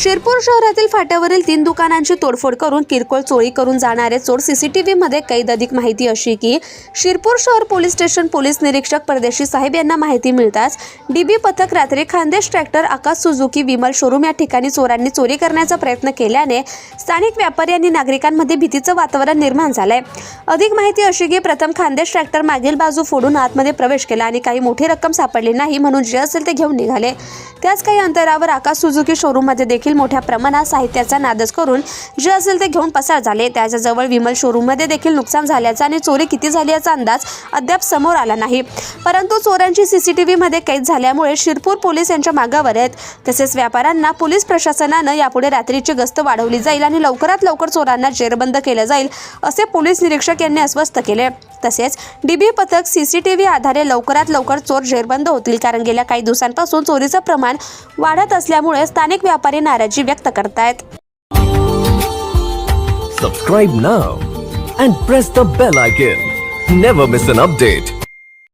शिरपूर शहरातील फाट्यावरील तीन दुकानांची तोडफोड करून किरकोळ चोरी करून जाणारे चोर सीसीटीव्ही मध्ये कैद अधिक माहिती अशी की शिरपूर शहर पोलीस स्टेशन पोलीस निरीक्षक परदेशी साहेब यांना माहिती मिळताच डीबी पथक रात्री Khandesh tractor Akash Suzuki Vimal showroom या ठिकाणी चोरांनी चोरी करण्याचा प्रयत्न केल्याने स्थानिक व्यापारी आणि नागरिकांमध्ये भीतीचं वातावरण निर्माण झालंय. अधिक माहिती अशी की प्रथम खानदेश ट्रॅक्टर मागील बाजू फोडून आतमध्ये प्रवेश केला आणि काही मोठी रक्कम सापडली नाही म्हणून जे असेल ते घेऊन निघाले. त्याच काही अंतरावर आकाश सुझुकी शोरूममध्ये देखील मोठ्या प्रमाणात साहित्याचा नादच करून जे असेल ते घेऊन पसार झाले. त्याच्याजवळ विमल शोरूममध्ये देखील नुकसान झाल्याचा आणि चोरी किती झाली याचा अंदाज अद्याप समोर आला नाही. परंतु चोरांची सीसीटीव्हीमध्ये कैद झाल्यामुळे शिरपूर पोलीस यांच्या मागावर आहेत. तसेच व्यापाऱ्यांना पोलीस प्रशासनानं यापुढे रात्रीची गस्त वाढवली जाईल आणि लवकरात लवकर चोरांना जेरबंद केलं जाईल असे पोलीस निरीक्षक यांनी अस्वस्थ केले. तसेच डीबी पथक सीसीटीव्ही आधारे लवकरात लवकर चोर जेरबंद होतील कारण गेल्या काही दिवसांपासून चोरीचं प्रमाण प्रमाण वाढत असल्यामुळे स्थानिक व्यापारी नाराजी व्यक्त करतायत. Subscribe now and press the bell icon never miss an update